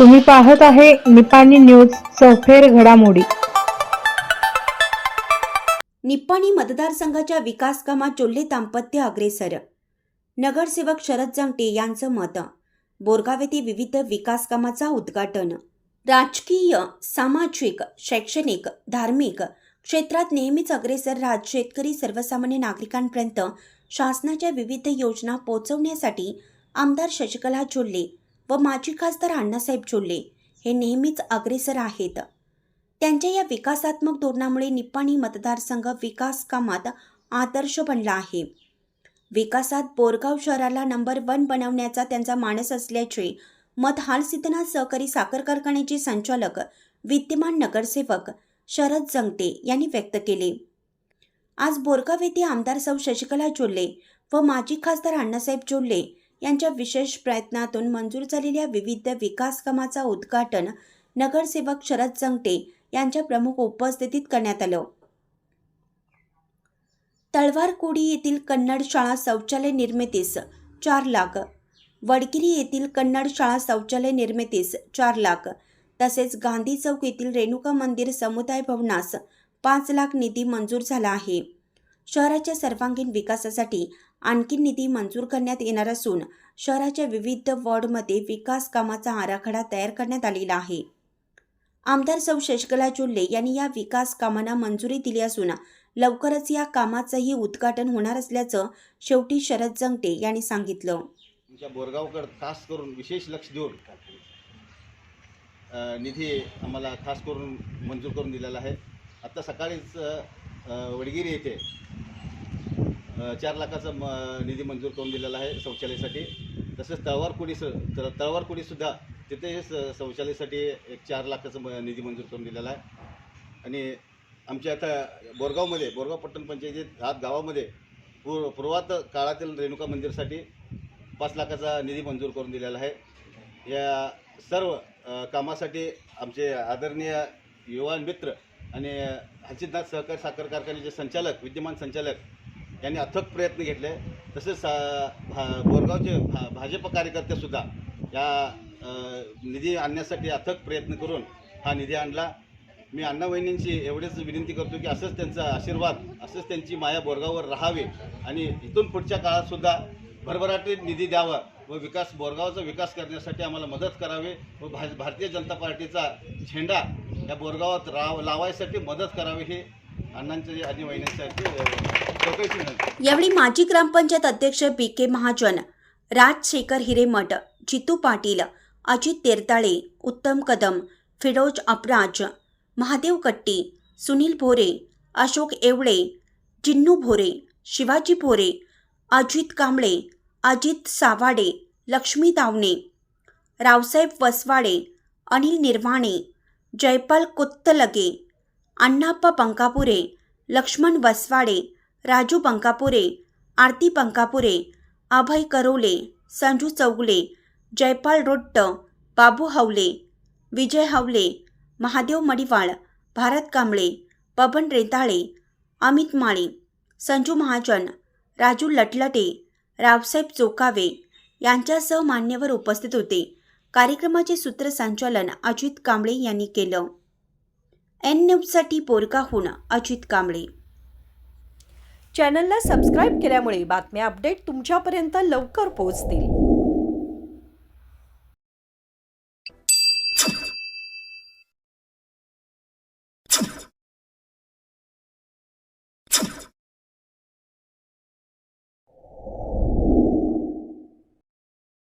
तुम्ही पाहत आहे निपाणी न्यूज सफेर घडामोडी. निप्पाणी मतदारसंघाच्या विकास कामात चोल्ले दाम्पत्य अग्रेसर. नगरसेवक शरद जंगटे यांचं मत बोरगाव येथे विविध विकास कामाचा उद्घाटन. राजकीय सामाजिक शैक्षणिक धार्मिक क्षेत्रात नेहमीच अग्रेसर राज शेतकरी सर्वसामान्य नागरिकांपर्यंत शासनाच्या विविध योजना पोहोचवण्यासाठी आमदार शशिकला चोल्ले व माजी खासदार अण्णासाहेब चोल्ले हे नेहमीच अग्रेसर आहेत. त्यांच्या या विकासात्मक धोरणामुळे निप्पाणी मतदारसंघ विकास कामात आदर्श बनला आहे. विकासात बोरगाव शहराला नंबर वन बनवण्याचा त्यांचा मानस असल्याचे मत हालसिद्धनाथ सहकारी साखर कारखान्याचे संचालक विद्यमान नगरसेवक शरद जंगटे यांनी व्यक्त केले. आज बोरगाव येथे आमदार सौ. शशिकला चोल्ले व माजी खासदार अण्णासाहेब चोल्ले यांच्या विशेष प्रयत्नातून मंजूर झालेल्या विविध विकासकामाचा उद्घाटन नगरसेवक शरद जंगटे यांच्या प्रमुख उपस्थितीत करण्यात आलं. तळवारकोडी येथील कन्नड शाळा शौचालय निर्मितीस चार लाख. वडगिरी येथील कन्नड शाळा शौचालय निर्मितीस चार लाख. तसेच गांधी चौक येथील रेणुका मंदिर समुदाय भवनास पाच लाख निधी मंजूर झाला आहे. शहराच्या सर्वांगीण विकासासाठी आणखी निधी मंजूर करण्यात येणार असून शहराच्या विविध वॉर्डमध्ये विकास कामाचा आराखडा तयार करण्यात आलेला आहे. आमदार सौ. शशकला चुल्ले यांनी या विकास कामांना मंजुरी दिली असून लवकरच या कामाचंही उद्घाटन होणार असल्याचं शेवटी शरद जंगटे यांनी सांगितलं. तुमच्या बोरगावकर खास करून विशेष लक्ष देऊन निधी आम्हाला खास करून मंजूर करून दिलेला आहे. आत्ता सकाळीच वडगिरी येथे चार लाखाचा म निधी मंजूर करून दिलेला आहे शौचालयासाठी. तसंच तळवारकुडी स तर तळवारकुडीसुद्धा तिथे स- शौचालयासाठी एक चार लाखाचा म निधी मंजूर करून दिलेला आहे. आणि आमच्या आता बोरगावमध्ये बोरगाव पट्टण पंचायतीत आत गावामध्ये पूर्व पूर्वात काळातील रेणुका मंदिरसाठी पाच लाखाचा निधी मंजूर करून दिलेला आहे. या सर्व कामासाठी आमचे आदरणीय युवा मित्र आणि हसितनाथ सहकारी साखर कारखान्याचे संचालक विद्यमान संचालक यांनी अथक प्रयत्न घेतले. तसेच भा बोरगावचे भा भाजप कार्यकर्तेसुद्धा या निधी आणण्यासाठी अथक प्रयत्न करून हा निधी आणला. मी अण्णावहिनींशी एवढेच विनंती करतो की असंच त्यांचा आशीर्वाद असंच त्यांची माया बोरगाववर राहावी आणि इथून पुढच्या काळातसुद्धा भरभराटीत निधी द्यावा व विकास बोरगावचा विकास करण्यासाठी आम्हाला मदत करावी व भा भारतीय जनता पार्टीचा झेंडा या बोरगावात राव लावायसाठी मदत करावी ही अण्णांची यावेळी माजी ग्रामपंचायत अध्यक्ष बी के महाजन राजशेखर हिरेमठ जितू पाटील अजित तेरताळे उत्तम कदम फिरोज अपराज महादेव कट्टी सुनील भोरे अशोक एवळे जिन्नू भोरे शिवाजी भोरे अजित कांबळे अजित सावाडे लक्ष्मी तावणे रावसाहेब वसवाडे अनिल निर्वाणे जयपाल कुत्तलगे अण्णाप्पा पंकापुरे लक्ष्मण वसवाडे राजू पंकापुरे आरती पंकापुरे अभय करोले संजू चौगले जयपाल रोट्ट बाबू हवले विजय हवले महादेव मडिवाळ भारत कांबळे पवन रेताळे अमित माळे संजू महाजन राजू लटलटे रावसाहेब चोकावे यांच्यासह मान्यवर उपस्थित होते. कार्यक्रमाचे सूत्रसंचालन अजित कांबळे यांनी केलं. एन न्यूजसाठी बोरगाहून अजित कांबळे. चॅनलला सबस्क्राईब केल्यामुळे बातम्या अपडेट तुमच्यापर्यंत लवकर पोहोचतील.